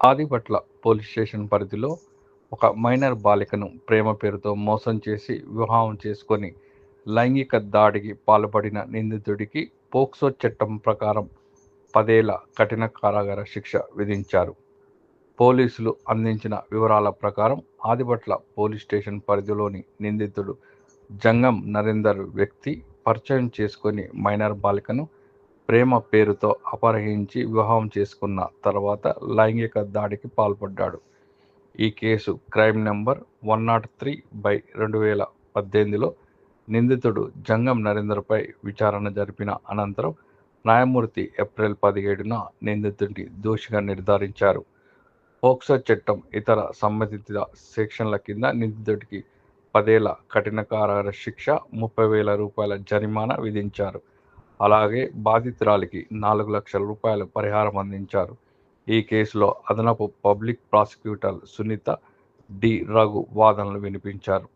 Adibatla police station పరిధిలో ఒక minor బాలికను ప్రేమ పేరుతో మోసం చేసి వివాహం చేసుకొని లైంగిక దాడికి పాల్పడిన నిందితుడికి పోక్సో చట్టం ప్రకారం పదేళ్ళ కఠిన కారాగార శిక్ష విధించారు. పోలీసులు అందించిన వివరాల ప్రకారం ఆదిపట్ల పోలీస్ స్టేషన్ పరిధిలోని నిందితుడు జంగం నరేందర్ వ్యక్తి పరిచయం చేసుకొని మైనర్ బాలికను ప్రేమ పేరుతో అపహరించి వివాహం చేసుకున్న తర్వాత లైంగిక దాడికి పాల్పడ్డాడు. ఈ case crime number one nought three by రెండు వేల పద్దెనిమిదిలో నిందితుడు జంగం నరేంద్రపై విచారణ జరిపిన అనంతరం న్యాయమూర్తి ఏప్రిల్ పదిహేడున నిందితుడిని దోషిగా నిర్ధారించారు. పోక్సో చట్టం ఇతర సంబంధిత సెక్షన్ల కింద నిందితుడికి పదేళ్ళ కఠిన కారాగార శిక్ష ముప్పై వేల రూపాయల జరిమానా విధించారు. అలాగే బాధితురాలికి నాలుగు లక్షల రూపాయల పరిహారం అందించారు. ఈ కేసులో అదనపు public prosecutor Sunitha D. Raghu వాదనలు వినిపించారు.